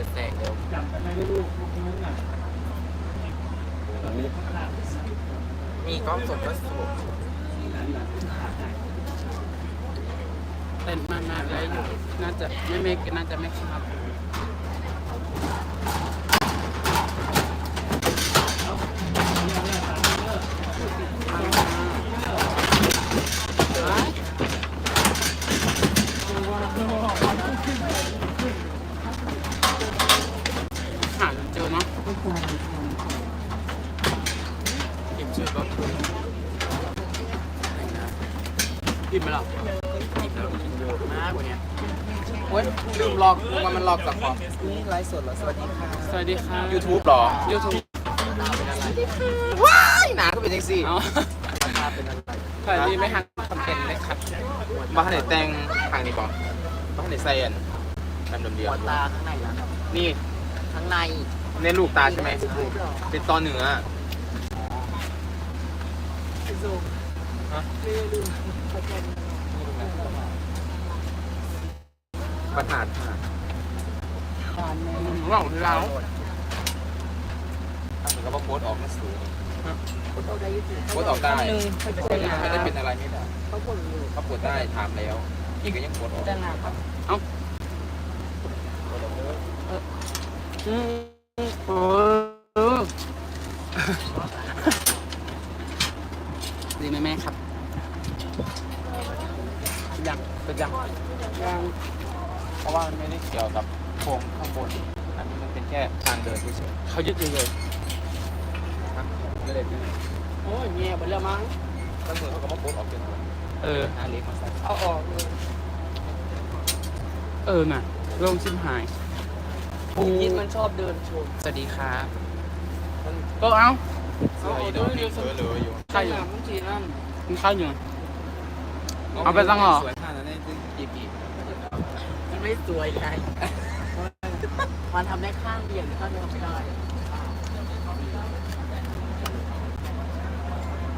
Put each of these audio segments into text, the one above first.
ปิดแสงเร็วมีกล้องสดก็สวยเต้นมากๆเลยอยู่น่าจะไม่ไม่น่าจะไม่ครับ หาจนเจอเนาะ กินชื่อก็คือ อิ่มไหมล่ะ กินแล้วกินเยอะมากกว่านี้ โอ๊ยลืมลอกว่ามันลอกกับพอนี่ไลฟ์สดเหรอ สวัสดีค่ะ สวัสดีค่ะ YouTube หรอยูทูบว้ายหนาก็เป็นจังซี่เอาภาพเป็นอะไรสวัสดีไม่หักคอนเทนต์เลยครับบ้านไหนแต่งทางนี้ก่อนบ้านไหนใส่อันดำเดียวหัวตาข้างในนะครับนี่ข้างในเน้นลูกตาใช่ไหมเป็นตอนเหนือ ประธานค่ะว่างที่เราถ้าเหมือนกับว่าโพสต์ออกมาสูงเขาได้ยุติโพสต์ออกได้หนึ่งเขาจะได้ไม่ได้เป็นอะไรไม่ได้เขาปวดอยู่เขาปวดได้ถามแล้วอีกก็ยังปวดออกด้านหน้าครับอืมโอ้ดีไหมแม่ครับยังเป็นยัง ยังเพราะว่ามันไม่ได้ เกี่ยวกับโครงข้างบนอันนี้มันเป็นแค่ทางเดินเฉยเขายึดอยู่เลยๆนะก็เลยเป็นโอ้ยเงียบไปแล้วมั้งก็เหมือนเขาก็มาโพสต์ออกเป็นเออหน้าเล็กมาใส่เอาออกเลยเออน่ะโล่งชิมหายผมยินมันชอบเดินชนสวัสดีครับก็เอ้าเสื้ออีดอกนี่เสื้อเลยอยู่ข้าวอยู่บางทีนั่นกินข้าวอยู่เอาไปตั้งเหรอสวยขนาดนั้นได้กี่ปีมัน ไม่สวยไงมันทำได้ข้างเดียวข้างเดียวไม่ได้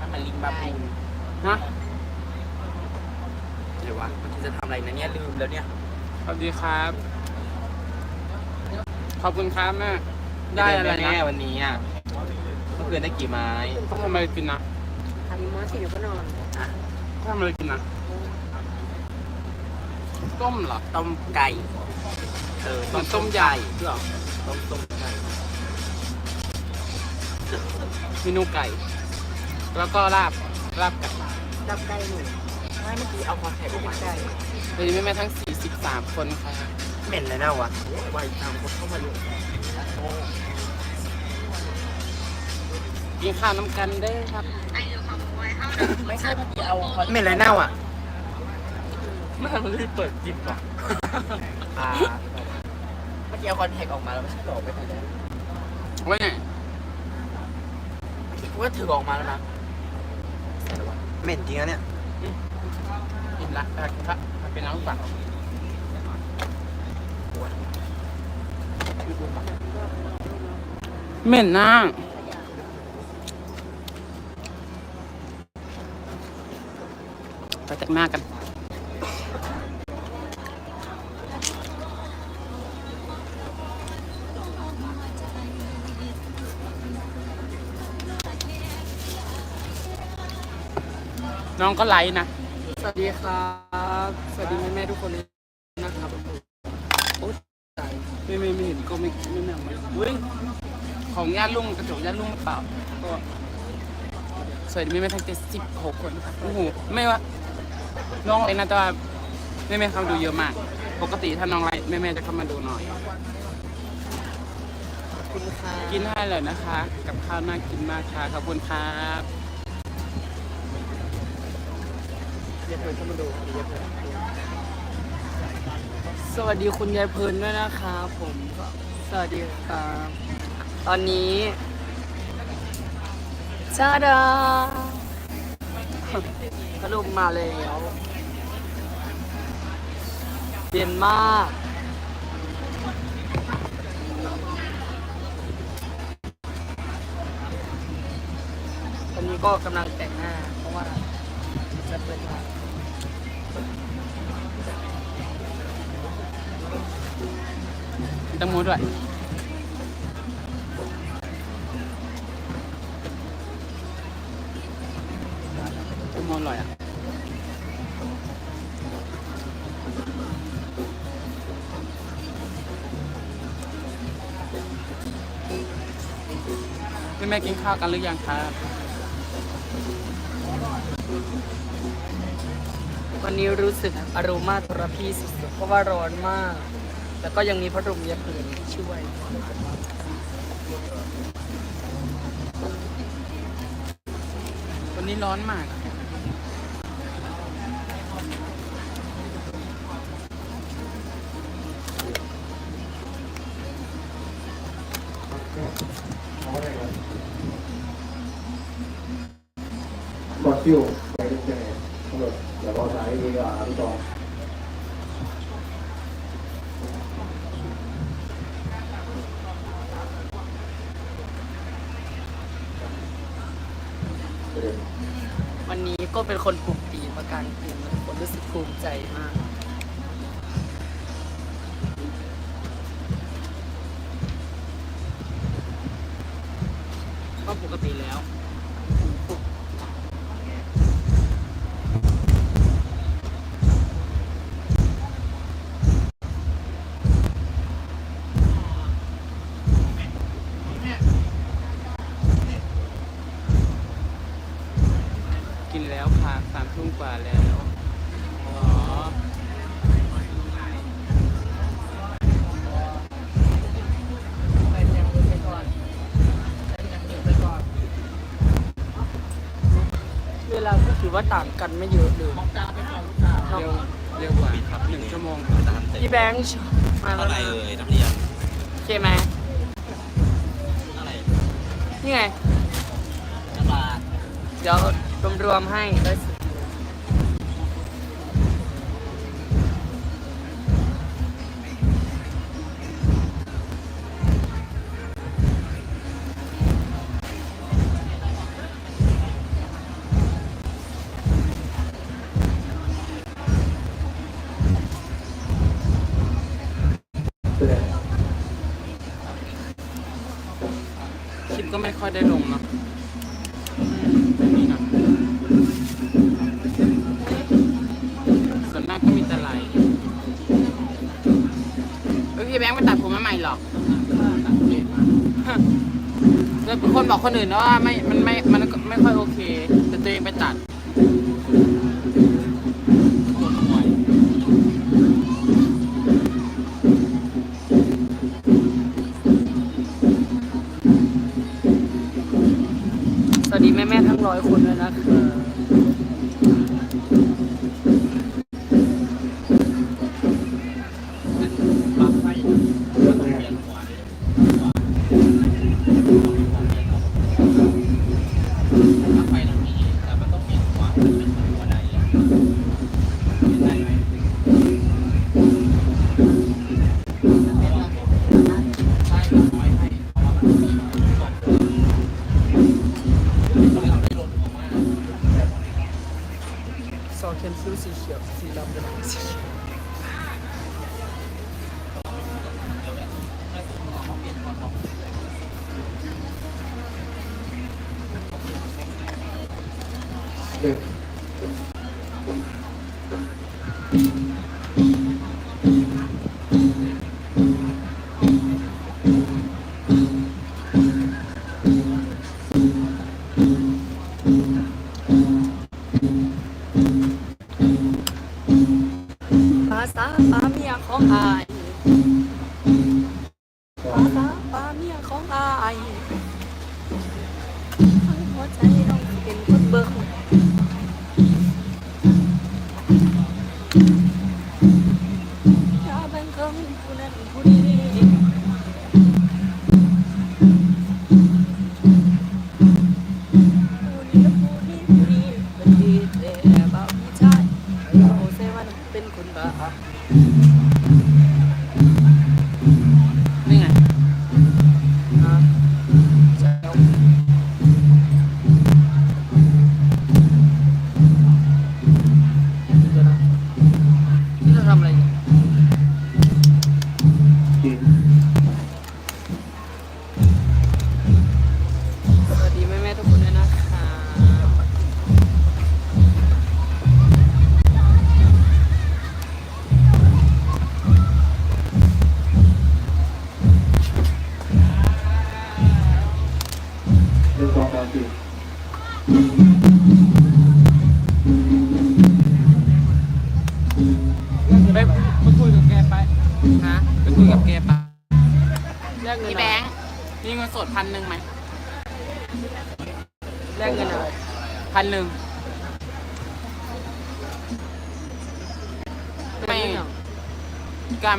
มันเป็นลิงบาบูฮะเดี๋ยววะมันจะทำอะไรนะเนี่ยลืมแล้วเนี่ยสวัสดีครับ ขอบคุณครับแม่ได้อะไรแน่นะวันนี้อะเมื่อคืนได้กี่ไม้ต้องทำอะไรกินนะทำมาสิเดี๋ยวก็นอนอะต้องทำอะไรกินนะ ต้มเหรอ ต้มไก่ เออเหมือนต้มใหญ่เหรอต้มต้มไก่เมนูไก่ แล้วก็ลาบลาบไก่ดับไก่หนูไม่เมื่อกี้เอาคอนแทคออกมาไก่วันนี้แม่ๆทั้ง 43 คนค่ะเหม็นเลยนะวะไวตามคนเข้ามาดูกินข้าวน้ำกันได้อครับ ไม่ใช่เมื่อกี้เอาคอนเหม็นอะไรเน่าอะแม่ไม่ได้เปิดจิบหรออ่าเมื่อกี้เอาคอนแทคออกมาแล้วไม่ใช่หรอไปไหนแล้วไว้ไหนกูก็ถือออกมาแล้วนะเหม็นจริงอะเนี่ยกินละแต่พระเป็นน้ำฝักเหม็นน่าไปแต่งหน้ากัน น้องก็ไลฟ์นะ สวัสดีครับ สวัสดีแม่แม่ๆทุกคนเลยนะครับโอ๊ยตายไม่ไม่ไม่เห็นก็ไม่ไม่แม่ไม่เว้ยของญาติลุงกระจกญาติลุงหรือเปล่าก็สวัสดีแม่แม่ๆทั้งเจ็ดสิบหกคนครับโอ้โหไม่ว่า น้องไลฟ์นะแต่ว่าแม่แม่ๆเขาดูเยอะมาก ปกติถ้าน้องไลฟ์แม่แม่ๆจะเข้ามาดูหน่อยคุณค่ะ กินให้เลยนะคะ กับข้าวน่ากินมากค่ะขอบคุณครับ เดี๋ยวเธอเข้ามาดูเดี๋ยวเธอสวัสดีคุณยายเพลินด้วยนะคะผมสวัสดีครับตอนนี้ชาดาขนมมาแล้วเย็นมากตอนนี้ก็กำลังแต่งหน้า เพราะว่าจะเปิดร้าน มีตังโมด้วย ตังโมอร่อยอะแม่แม่กินข้าวกันหรือยังครับ วันนี้รู้สึกอารมาทรพีสุดๆเพราะว่าร้อนมาก แต่ก็ยังมีพัดลมยาเผืนช่วย วันนี้ร้อนมากอะบอสซิลไปดูยังไงตำรวจเดี๋ยวรอสายดีกว่าพี่จอง วันนี้ก็เป็นคนปลุกปีนประการปีนทุกคนรู้สึกภูมิใจมาก ก็ปกติแล้ว ถือว่าต่างกันไม่เยอะเลยเร็วเร็วกว่าครับหนึ่งชั่วโมงพี่แบงค์มาแล้วอะไรนะเอ่ยนักเรียนโอเคไหมอะไรนี่ไงนักบาท เดี๋ยวรวมๆให้ได้สิ แสดงคลิปก็ไม่ค่อยได้ลงเนาะไม่มีนะส่วนมากก็มีแต่ไลน์เฮ้ยพี่แบงค์ไปตัดผมมาใหม่หรอกแล้วคนบอกคนอื่นว่าไม่ มันไม่ มันไม่ค่อยโอเค แต่ตัวเองไปตัด ม่ๆทั้ ห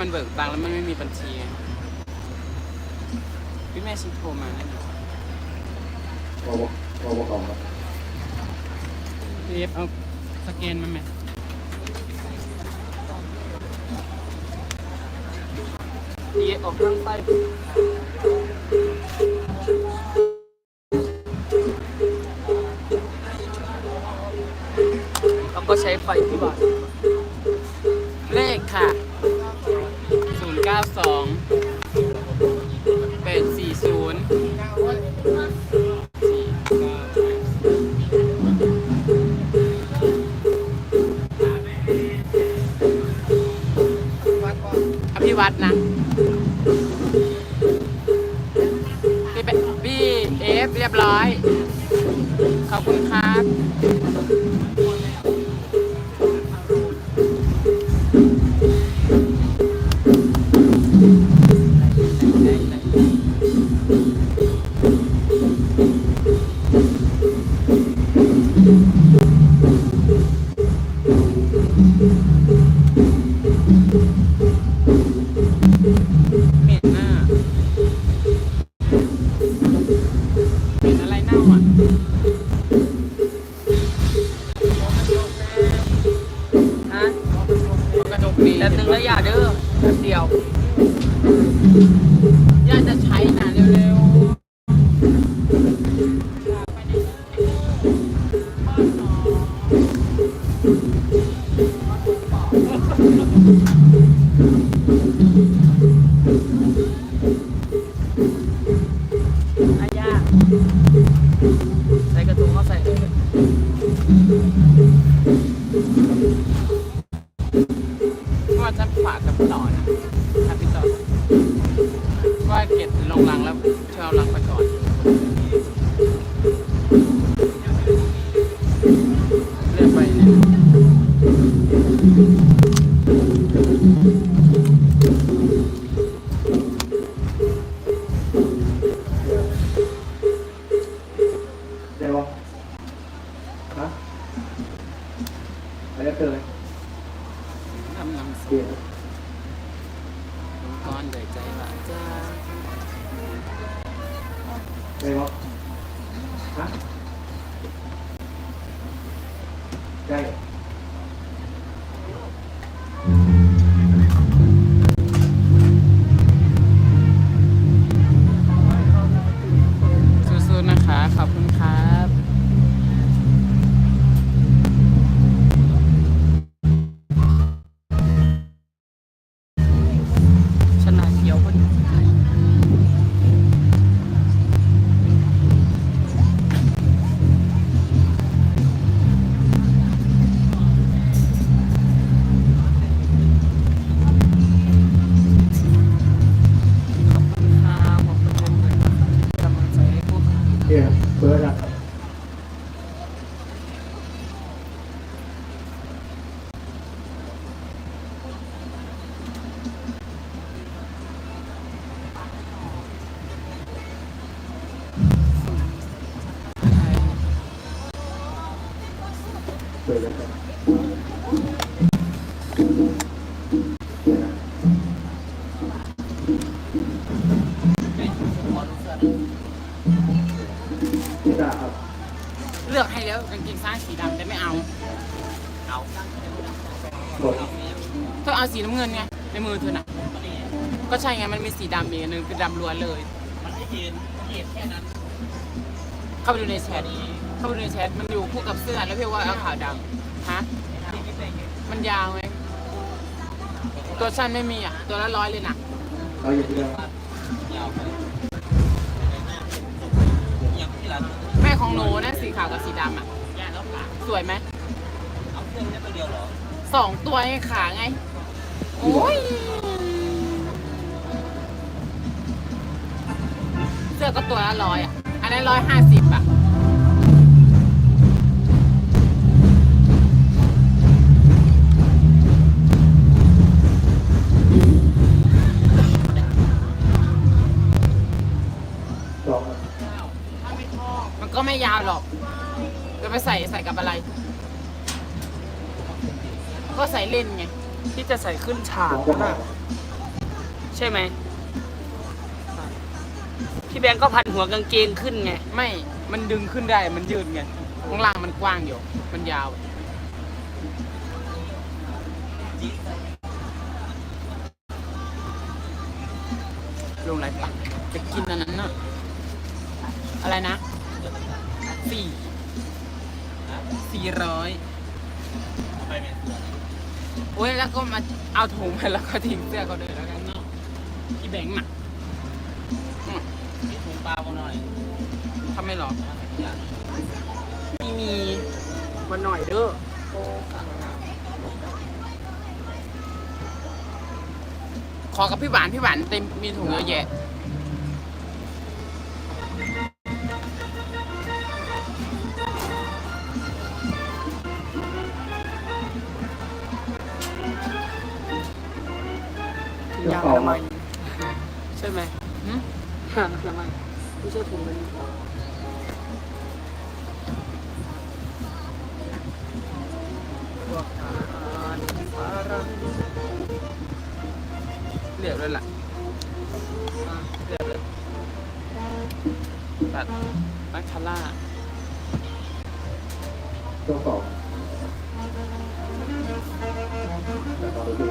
มันเบิกตังค์แล้วมันไม่มีบัญชีไงพี่แม่ชิโทรมาแล้วโมโมโมโมกล่องครับพี่เอฟเอาสแกนมาไหมดีออกข้างใต้เร ฟเรียบร้อย ขอบคุณครับ เปิดแล้วครับพี่ตาครับเลือกให้แล้วกางเกงซ้ายสีดำแต่ไม่เอากดเธอเอาสีน้ำเงินไงในมือเธอน่ะ ก็ใช่ไงมันมีสีดำอีกอันหนึงคือดำล้วนเลย มันไม่เห็นมันเห็นแค่นั้น เข้าไปดูในแชท เข้าไปดูในแชทมันอยู่คู่กับเสื้อแล้วพี่ว่าเอาขาวดำฮะมันยาวไงตัวสั้นไม่มีอะ ตัวละร้อยเลยนะเราอย่าเพิ่งยาวไปอย่างที่ร้านแม่ของหนูนะสีขาวกับสีดำอะสวยไหมเอาเครื่องแค่ตัวเดียวเหรอสองตัวไงขาไง โอ้ยเสื้อก็ตัวละร้อยอะ อันนั้นร้อยห้าสิบอะ ไปใส่ใส่กับอะไร ก็ใส่เล่นไง ที่จะใส่ขึ้นฉากนั่นน่ะใช่ไหม พี่แบงก์ก็พันหัวกางเกงขึ้นไง ไม่ มันดึงขึ้นได้ มันยืดไง ข้างล่างมันกว้างอยู่ มันยาว ลงไรปะจะกินอันนั้นน่ะ อะไรนะ ร้อยไปเป็นเสือโอ้ยแล้วก็มาเอาถุงไปแล้วก็ทิ้งเสื้อเขาเลยแล้วกันเนาะพี่แบงค์น่ะอืมมีถุงปลาบ้างหน่อยทำไมหรอมีมีมาหน่อยเด้อขอกับพี่หวานพี่หวานเต็มมีถุงเยอะแยะ ตัดนักชาล่าช่วงสองแต่ตอนรู้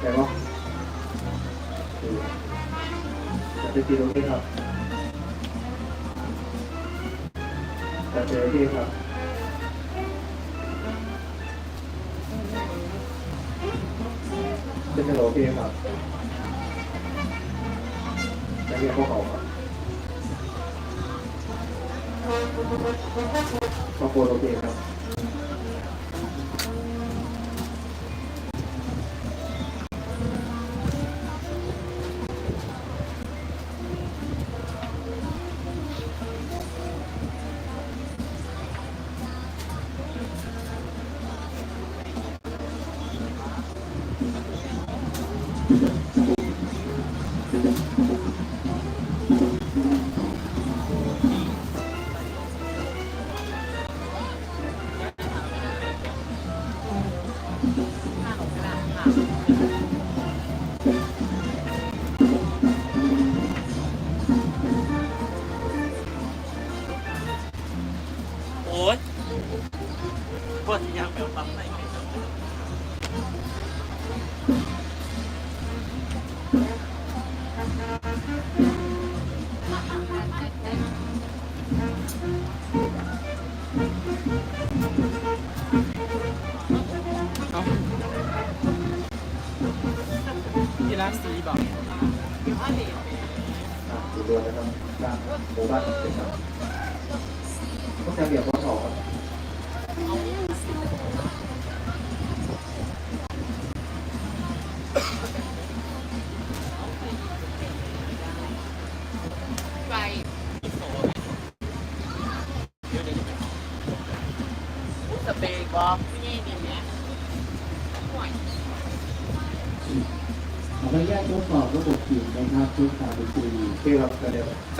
แต่ว่าจะไปกินตรงนี้ครับจะเจอที่ครับ โอเคครับจะเรียกพวกเขาครับขอบคุณโอเคครับ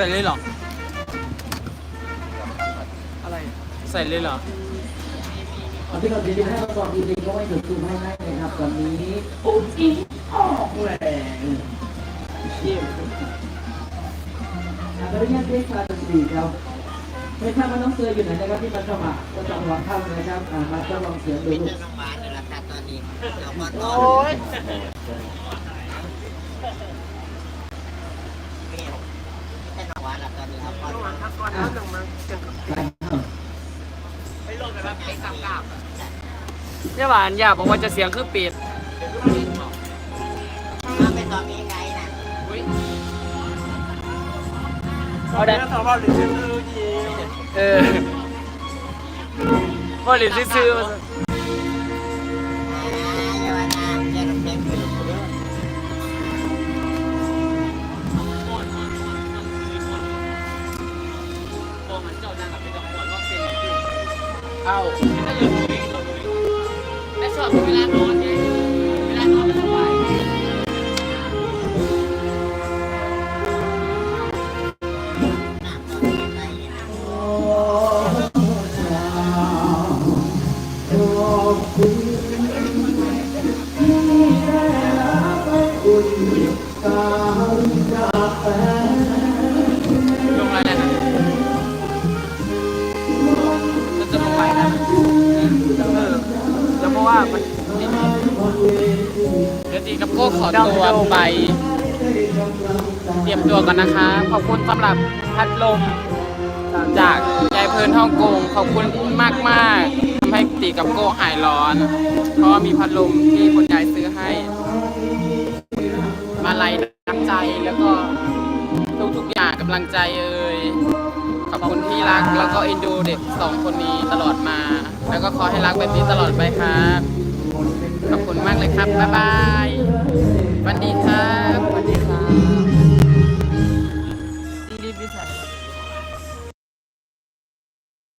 ใส่เลยเหรอ อะไร ใส่เลยเหรอเอาที่เราจะให้ประกอบดีก็ไม่ถึงตูมให้ได้นะครับตอนนี้อุ๊บอิ๊งออกแรงเชี่ยขออนุญาตเรียกการดนตรีครับไม่ทราบว่าน้องเสืออยู่ไหนนะครับที่มาสมัครก็ต้องลองเข้านะครับอ่ามาทดลองเสียงดูลูก โอ้ย เนี่ยหวานอย่าบอกว่าจะเสียงคือปิดเอาได้เออว่าหลินซื้อมา ซ เดี๋ยวตีกับโก้ขอตัวไป เตรียมตัวกันนะคะ ขอบคุณสำหรับพัดลม จากยายเพลินฮ่องกงขอบคุณมากมากทำให้ตีกับโก้หายร้อน เพราะมีพัดลมที่คนยายซื้อให้ มาลัยน้ำใจแล้วก็ทุกทุกๆอย่างกำลังใจเอ่ยขอบคุณที่รักแล้วก็เอ็นดูเด็กสองคนนี้ตลอดมา แล้วก็ขอให้รักแบบนี้ตลอดไปครับ ขอบคุณมากเลยครับ บ๊ายบาย วันดีครับ